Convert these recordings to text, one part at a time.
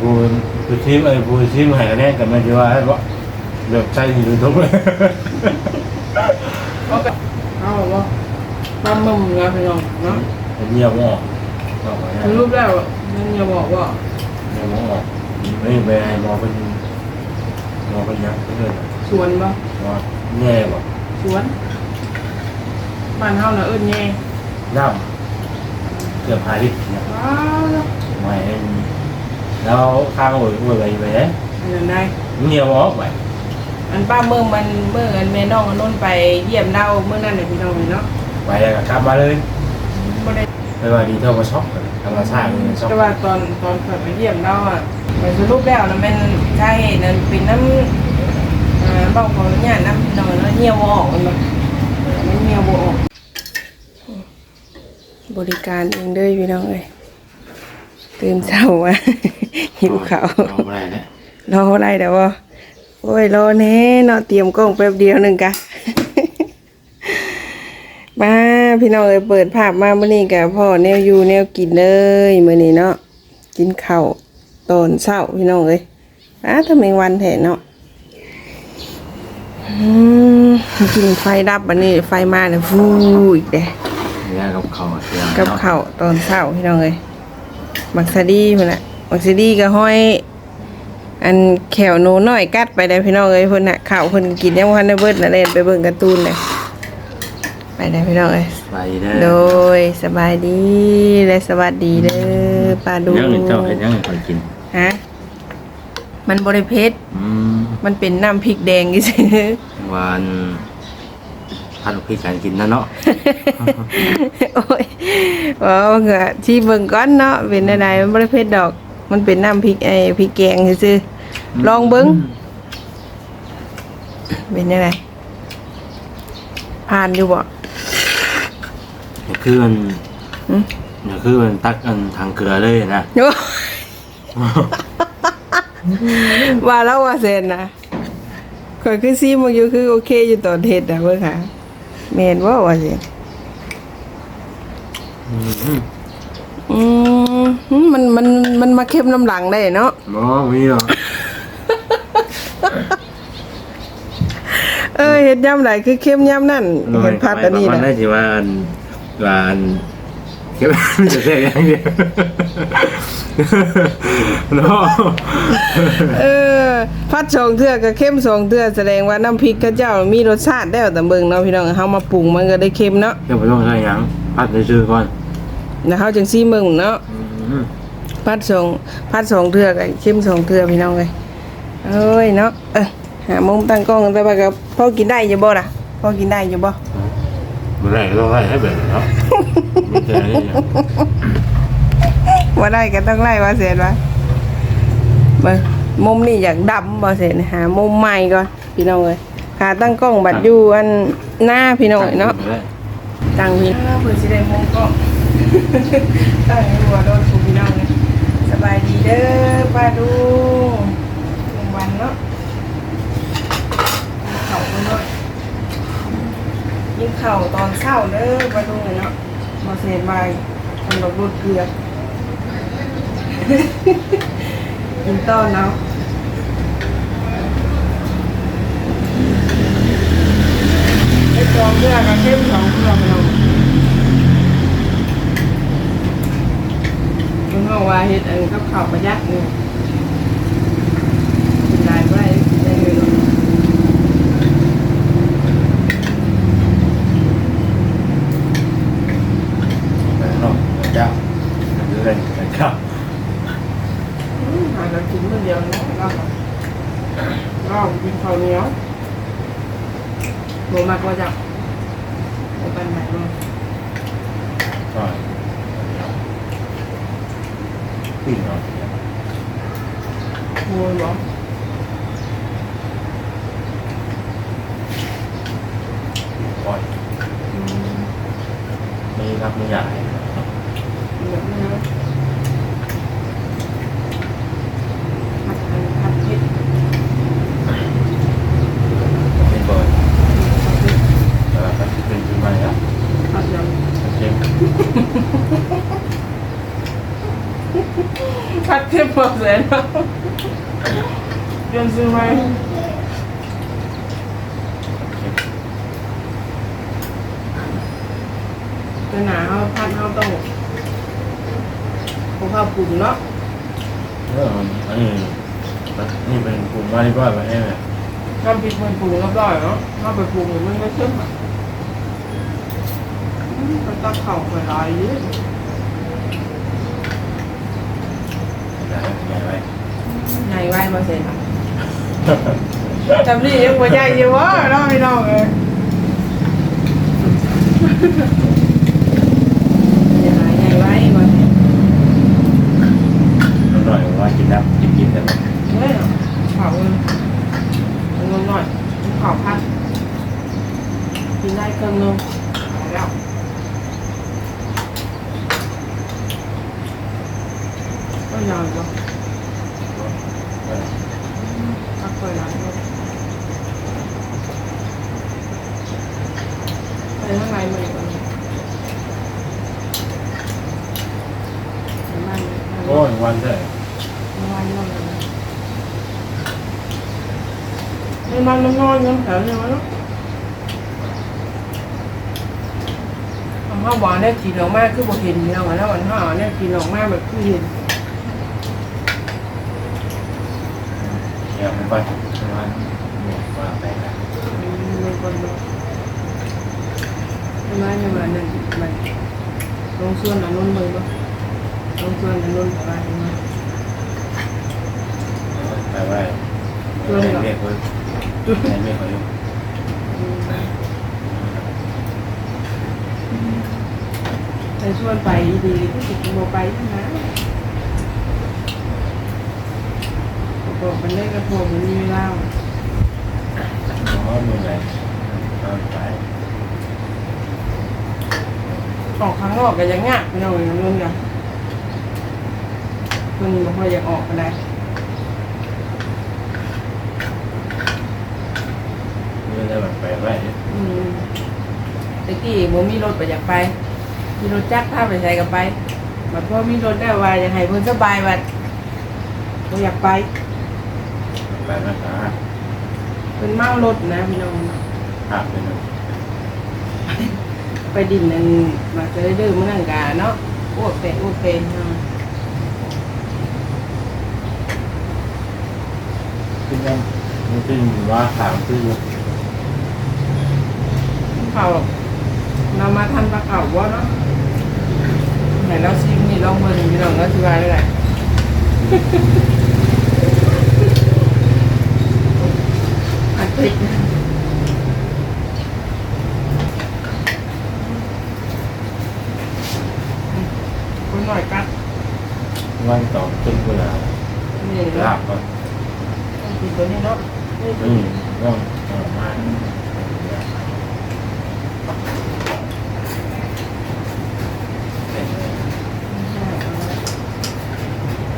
ผู้ผู้ชิมเอ้ยผู้ชิมห้คะแนนกันมาที่ว่าให้บ่เลือกใช้ยูทูบเลยเอาแบบเอาแบบว่าปั๊มมึงนะพี่น้องนะเงียบออกคือรูปแล้วนั่นอย่าบอกว่าเงียบออกไม่ไปมองเป็นมองเป็นยักษ์เลยสวนบ่ว่าแง่บ่สวนบ้านเฮาเน่ะเอิ้นแย่น้ำเกือบหายลิตรเนี่ยว้าวแล้วไม่ แล้วข้างโอ้ยโอ้ยไปไปเลยอันนั้นได้เงียบออกไปอันป้าเมืองมันเมื่ออันแม่น้องอันนนไปเยี่ยมเล่าเมื่อนั้นเนี่ยพี่น้องเนาะไปแล้วก็กลับมาเลยบ่ได้ไปว่าดีเท่ากับช็อกเลยธรรมชาติเลยช็อกแต่ว่าตอนตอนเกิดไปเยี่ยมเล่าอะไปสรุปแล้วนะมันใช่นั่นเป็นน้ำอ่าเบ้าของเนี่ยน้ำพี่น้องเนาะเหี่ยวบ่ออกมันบ่มันเหี่ยวบ่ออก บริการเองเด้อพี่น้องเอ้ย ตื่นเช้ามาหิวข้าวเอาไปเนี่ยรออะไรเดี๋ยววะโอ้ยรอแน่เนาะเตรียมกล้องแป๊บเดียวหนึ่งกะมาพี่น้องเอ้ยเปิดภาพมาเมื่อนี้กับพ่อแนวอยู่แนวกินเลยมื่อนี้เนาะกินข้าวตอนเช้าพี่น้องเอ้ยอ้าทำไมวันแถเนาะอืมกินไฟดับอันนี้ไฟมาเนี่ยฟูอีกเด้เนี่ยกับเขาเสียงกับข้าวตอนเช้าพี่น้องเอ้ย มักซาดีพุ่นน่ะมักซาดีก็ห้อย อันแขวหนูน้อยกัดไปได้พี่น้องเอ้ยเพิ่นน่ะข้าวเพิ่นกินยังบ่ทันได้เบิดน่ะเล่นไปเบิ่งการ์ตูนเลยไปได้พี่น้องเอ้ยไปเด้อโดยสบายดีและสวัสดีเด้อป้าดูยังเจ้าเห็นยังคนกินฮะมันบ่ได้เผ็ดอืมมันเป็นน้ำพริกแดงซื่อวัน พัดพี่การกินนะเนาะๆโอ้ยว่าเหงือที่เบิ่งก่อนเนาะเป็นได้ๆมันบ่ได้เผ็ดดอก มันเป็นน้ำพริกไอ้พริกแกงซื่อๆลองเบิ่งเป็นได้ไดผ่านอยู่บ่นี่คือมันอืมนี่คือมันตักอันทางเกลือเลยนะโอ้ว่าแล้วว่าเซนนะข่อยคือซีมันอยู่คือโอเคอยู่ตอนเฮ็ดนะเบิ่งค่ะ แม่นบ่ว่าเซนอืมอืมมันมันมันมาเข้มน้ำหลังได้เนาะบ่มีหรอกเออเฮ็ดยามใดคือเข้มยามนั่นเห็นพัดอันนี้มันนะได้ที่ว่าอันว่าอันเก็บจะเสียอย่างเดียว เนาะเออพัดสองเทื่อก็เข้มสองเทื่อแสดงว่าน้ำพริกเขาเจ้ามีรสชาติแล้วแต่เบิ่งเนาะพี่น้องเฮามาปรุงมันก็ได้เข้มเนาะเดี๋ยวผมต้องใช้หยังพัดในชื่อก่อนแล้วเฮาจังซี่เบิ่งเนาะอืมพัดสองพัดสองเทือกไอ้เข้มสองเทือกพี่น้องเลยเอ้ยเนาะเออหามุมตั้งกล้องกันไปว่ากับพ่อกินได้อยู่บ่ล่ะพ่อกินได้อยู่บ่เมื่อไหรก็ต้องไล่ให้แบบเนาะไม่เจอนี่ ว่าได้ก็ต้องไล่ว่าเสร็จว่าเบิ่งมุมนี่อยากดำบ่เสร็จหามุมใหม่ก่อนพี่น้องเลยหาตั้งกล้องบัดอยู่อันหน้าพี่น้องเนาะตั้งพี่เพิ่นสิได้มุมกล้องตั้งให้หัวโดนถูกพี่น้องเลยสบายดีเด้อป้าดูวันเนาะเข่าไปหน่อยยิงเข่าตอนเช้าเด้อมาดูหน่อยเนาะมาเสียใบทำดอกรูดเกลือ กินต้อนเนาะไอ้จองเกลือกับเข้มสองเกลือไปเราะมันบอกว่าเห็ดอันกับข้าวประยัดนี่ยนได้บ่ได้กินได้เลยเนาะ เนาะเจ้าดูเลยเจ้า อืมหาเรากินมื้อเดียวนะเราเรากินข้าวเหนียว โบมากว่าจะโบปันไหนบ้างก็ปิ้งเนาะโบยบอกก่อนไม่รับไม่ใหญ่แบบนี้นะผัดอันผัดเผ็ด เป็นบ่อยแต่ว่าถ้าเป็นปีใหม่แล้ว ผัดย เค็มำผัดเผ็ดพอแสนเรียนซื้อไหมจะหนาเขาพัดเขาต้องของข้าวปุ่นเนาะเอออันนี้นี่เป็นกลุ่มว่าที่ว่าไปเองเนี่ยน้ำพริกมันปรุงเรียบร้อยเนาะถ้าไปปรุงมันไม่เข้มอะมันต้องเข่าไปหลายเยอะ ใหญ่ไว้ใหญ่ไว้มาเสร็จจำนี่ยังหัวใจอยู่วะน้องพี่น้องเอ้ยใหญ่ใหญ่ไว้มาเสร็จหน่อยว่ากินน้ำกินกินแต่เฮ้ยเผาเลยเอาเงินหน่อยเผาพัดกินได้เครื่องนึงเอาแล้วก็ยาวจ้ะพักไปหลังด้วยไปข้างในมันก่อนไปบ้านเลย โอ้ยวันเท่า วันนอน ไม่มันมันนอนยังแถวเนี่ยมั้งข้าวหวานได้กินออกมาคือบ่เห็นเนาะแล้ววันห้าได้กินออกมาแบบ คือเห็นไปประมาณว่าไปแล้วมันคนเนาะใช่ไหมเนี่ยมันนั่นมันลงส่วนอันนู้นเลยแต่ว่าใช่ไปไว้เรียกเรียกไว้เรียกไว้อยู่แต่ชวนไปดีที่สุดโมไปใช่ไหมบอกมันได้กระโปรงมันมีเวลาอ๋อมือไหนไปออกข้งนอกก็ยังงะไม่เอาอย่างนู้นกันมันบอกว่าอยากออกก็ได้ มือ ได้แบบไปไว้อืมตะกี้ผมมีรถไปอยากไป มีรถจักรถ้าไปใช้กับไปบัดพอมีรถได้ว่าอยากให้เพิ่นสบายบัดบ่อยากไปไปนะคะเป็นเมารถนะพี่น้องหักไปหนึ่งไปดินนั่นมาจะได้ดื้อมันนั่งกาเนาะอ้วกแต่อ้วกเป็นเนาะขึ้นยังมันขึ้นว่าถามขึ้น เขานำมาทันปลาเก่าว่าเนาะไหนเราซิมนี่ลองเบิ่งพี่น้องก็สิว่าได้ไรอัดคลิปนะคนหน่อยกัดวันต่อขึ้นเวลานี่ลาเนาะบก็กินตัวนี้เนาะอืมต้องอ อกมา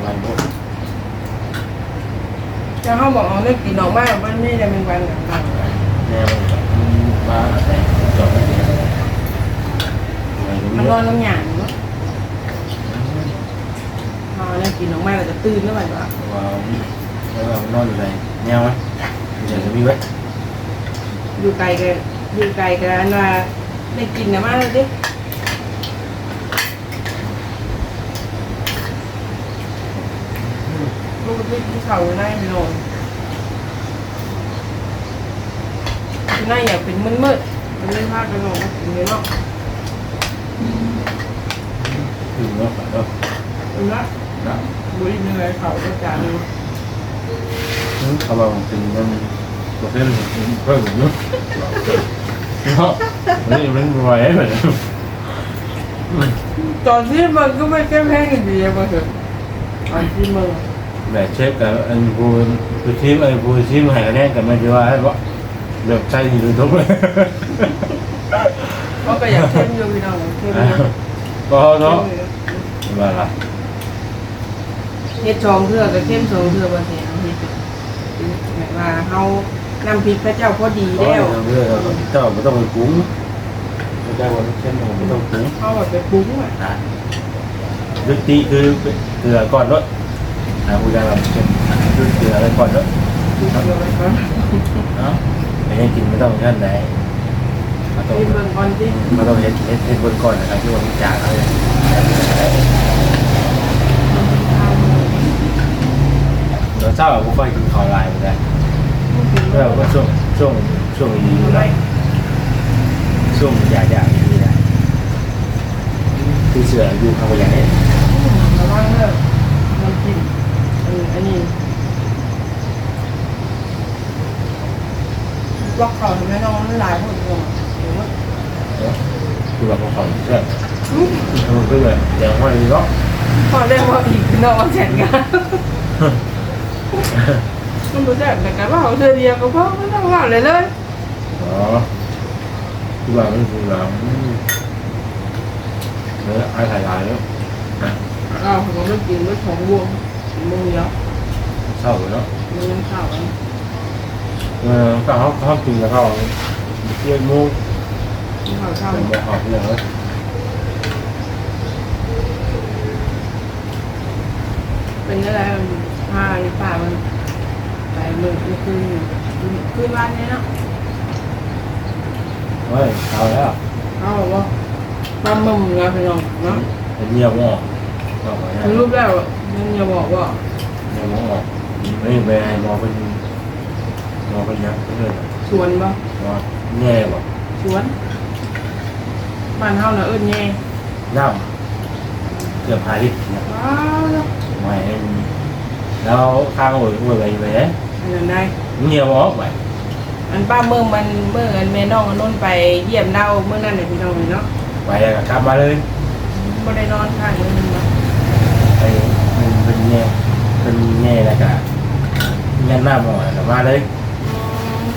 วันพุธจะเขาบอกเอาเรื่องกินออกมากมันไม่ได้เป็นวันหลังแนวมาแต่จบๆมันนอนน้ำหยางเนาะเอเรื่อกินออกมาเราจะตื่นแล้วแบบว่าว้าวแล้วเรานอนอยู่ไหนแนวไหมเดี๋ยวจะมีไว้อยู่ไกลกัน อยู่ไกลกันว่าได้กินนะมากเลยดิลูกพี่ที่เขาอยู่ในพี่โนนที่นั่นอยากเป็นมืดๆมันเล่นภาคกันหนมากินเลยเนาะถึงแล้วก็เป็นละนะบุรีเหนื่อยเขาก็จานนึงเขาบอกเป็นมันตัวเส้นเพิ่มเยอะ เนาะนี่มันรวยเหมือนตอนที่มันก็ไม่เข้มแข็งดีมันเถอะตอนที่มึงแบบเชฟกับอันบูบูทีมไอ้บูทีมหายคะแนนกันมาดีว่าเพราะเลือกใช้ยูทูบเลยเขาก็อยากเข้มอยู่พี่น้องเข้มก็เนาะว่าละเฮ็ดชองเทื่อกับเข้มชองเทื่อบ่เสีเฮ็ดแบบว่าเฮา น้ำพริกพระเจ้าพอดีแล้ว เรื่องเจ้าไม่ต้องไปกุ้งไม่ได้วันเช่นไม่ต้องกุ้งเฮาแบบไปปรุงอะอะยุติคือเกลือก่อนรถหาผู้ใหญ่แบบเป็นรุ่นเสืออะไรก่อนเนาะดูเนาะไม่ให้กินไม่ต้องท่านไหนมาต้องเบิ่งก่อนสิมาต้องเฮ็ดเฮ็ดเฮ็ดบนก่อนนะครับที่ว่าจากอะไรเดี๋ยวเช้าผมก็กินข้าวลายเหมือนกัน แล้วก็ช่วงช่วงช่วงนี้อยู่แล้วช่วงยาอยากอย่างนี้นะคือเสืออยู่เขางบนอย่างนี้ระวังเด้อน้ำจิ้มอันอันนี้ล็อกเขาทำไมน้องมันหลายคนอยู่เดี๋ยวว่าคือแบบของเชื่อมันก็เลยเดี๋ยวห้อยก็พอได้ว่าอีกนอกแสนกัน มันรู้จักแต่กันว่าเขาเธอเดียวก็พอไม่ต้องว่าเลยเลยอ๋อคือแบบมันคือแบบเนื้อไอ้ถ่ายลายแล้วอ้าวผมไม่กินด้วยของวงมึงเนาะเศร้าเลยเนาะมึงยังข่าวเออก็เขาเขากินแล้วเขาเยี่ยมมูข่าวข่าวเป็นแบบออกเนี่ยเลยเป็นอะไรผ้าในป่ามัน ไปมือคืนคืนวันนี้เนาะเฮ้ยเอาแล้วเขาบอกว่าปั๊มมึงงานพี่น้องเนาะเป็นเงียบมอกออกมาเนี่ยรูปแล้วยังอย่าบอกว่าเงียบมอกไม่ไปให้มอเป็นมอเป็นยักษ์เลยสวนบ่ว่าแง่บ่สวนบ้านเฮาน่ะเอิ้นแย่น้ำเกือบหาลิตรนะว้าวเนาะไม่แล้วข้างหัวหัวไปไปเอ๊ะ อันนั้นได้ เงียบมอกไปอันป้าเมืองมันเมื่ออันแม่น้องอันนู้นไปเยี่ยมเล่าเมื่อนั้นเนี่ยพี่น้องเนาะไปแล้วก็กลับมาเลยบ่ได้นอนข้างนึงมาไปเป็นเป็นแง่เป็นแง่แล้วก็ยันหน้าหมอกลับมาเลย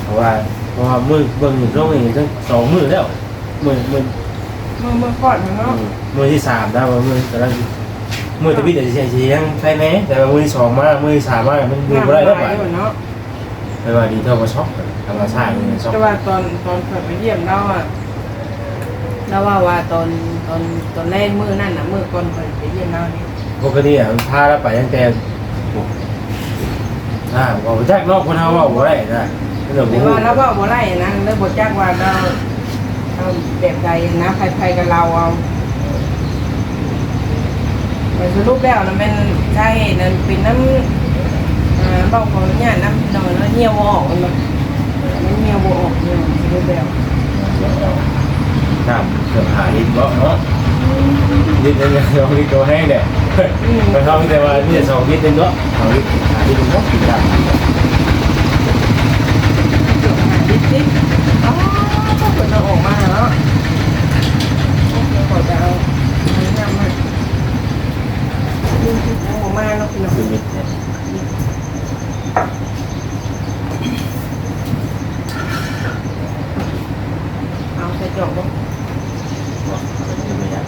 เพราะว่าเพราะว่ามือเบิ่งอยู่ตรงนี้ตั้งสองมือแล้วมือมือเมื่อเมื่อก่อนมันเนาะมือที่สามแล้วมือกำลัง มือที่พี่แต่เสียยังใช่ไหมแต่ว่ามือที่สองมามือที่สามมามันดูไม่ได้แล้วไปป่ะเนาะไม่ว่าดีเท่ากับช็อกธรรมชาติมันช็อกแต่ว่าตอนตอนเปิดไปเยี่ยมเราอะเราว่าว่าตอนตอนตอนแรกมื้อนั่นน่ะมื้อก่อนเปิดไปเยี่ยมเรานี่ปกติอะมันพาเราไปตั้งแต่อ่าบอกแจ็คนอกคนเฮาว่าบ่ได้นะนั่นแหละแต่บ่ว่าเราว่าบ่ได้นะเราบ่จักว่าเราเอาแบบใดนะใครๆกับเราเอา แต่สรุปแล้วนะมันใช่นั่นเป็นน้ำอ่าเบ้าของเนี่ยน้ำนอนแล้วเหี่ยวบ่ออกมันบ่มันเหี่ยวบ่ออกเนี่ยสรุปแล้วน้ำเกือบหาลิตรเนาะเนาะลิตรนึงสองลิตรตัวแห้งเนี่ยมันเขาแต่ว่านี่สองลิตรนึงเนาะสองลิตรหาลิตรนึงเนาะกินได้เกือบหาดิสิอ๋อต้องเปิดเอาออกมาเนาะโอเคขอจะเอาอันนี้นำมา เอาออกมาเนาะพี่น้องคือมิตรเนี่ยเอาใส่จอกบ่บอกจะไม่ได้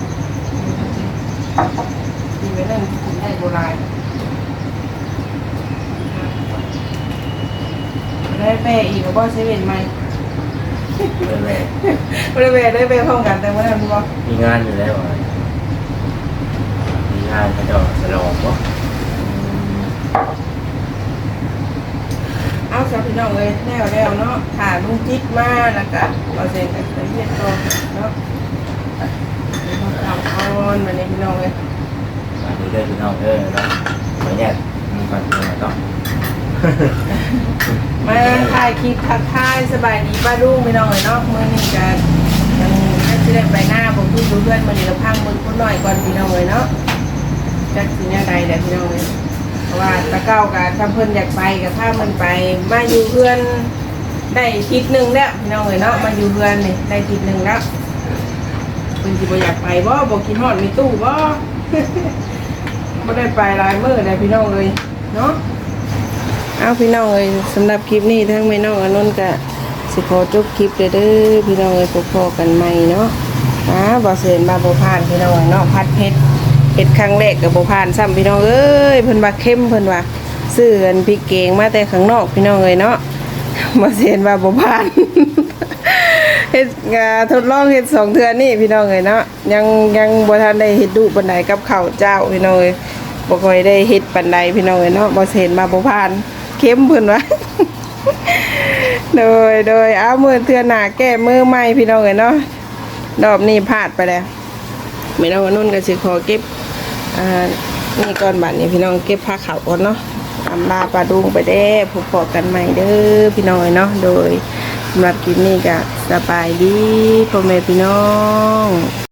กินไปนั่นกินได้โบราณได้ไปอีกบ่เซเวนใหม่เลยบ่ได้ไปได้ไปพร้อมกันแต่ว่านั้นบ่มีงานอยู่แล้วอะมี งานเขาจะสนองเนาเอาสาวพี่น้องเอ้ยแล้วแล้วเนาะถ่าลุงจิ๊กมาแล้วก็บ่เซ็นกันไปเรียนต่อเนาะทำเอาออนมาในพี่น้องเอ้ยอันนี้ได้พี่น้องเออเนาะขอเนี่ยมีก่อนเนาะมาถ่ายคลิปทักทายสบายดีป้าลุงพี่น้องเอ้ยเนาะเมื้อนี้ก็ยังให้สิได้ไปหน้าบ่พูดรู้เพื่อนมื้อนี้เราพังมือคนหน่อยก่อนพี่น้องเอ้ยเนาะ จักสิแนวใดเด้อพี่น้องเอ้ยเพราะว่าตะเก้ากับถ้าเพิ่นอยากไปกับถ้ามันไป มาอยู่เพื่อนได้ทิศหนึ่งแล้วพี่น้องเอ้ยเนาะมาอยู่เพื่อนนี่ได้ทิศหนึ่งแล้วเพิ่นสิบ่อยากไปบ่บ่กินฮอดมีตู้บ่บ่ได้ไปหลายมื้อเลยพี่น้องเอ้ยเนาะเอาพี่น้องเอ้ยสำหรับคลิปนี้ทั้งแม่น้องอานนท์ก็สิขอจบคลิปเด้อพี่น้องเอ้ยพบกันใหม่เนาะอ่าบ่เสียนมาบ่ผ่านพี่น้องเนาะพัดเพชร เฮ็ดครั้งแรกกับบ่ผ่านซ้ำพี่น้องเอ้ยเพิ่นว่าเข้มเพิ่นว่าซื้อนพริกเกงมาแต่ข้างนอกพี่น้องเอ้ยเนาะมาเสียนว่าบ่ผ่านเฮ็ดงาทดลองเฮ็ดสองเทื่อนนี่พี่น้องเอ้ยเนาะยังยังบ่ทันได้เฮ็ดดุปานใดกับข้าวเจ้าพี่น้องเอ้ยบ่ค่อยได้เฮ็ดปานใดพี่น้องเอ้ยเนาะบ่เห็นมาบ่ผ่านเข้มเพิ่นว่าโดยโดยเอามือเทื่อหน้าแก้มือใหม่พี่น้องเอ้ยเนาะรอบนี้พลาดไปแล้วไม่น้องว่านุ่นก็สิขอเก็บ อ่านี่ก่อนบัดนี้พี่น้องเก็บผ้าขาวก่อนเนาะอำลาปลาดุงไปเด้พบปอกันใหม่เด้อพี่น้อยเนาะโดยสำหรับคลิปนี้ก็สบายดีพ่อแม่พี่น้อง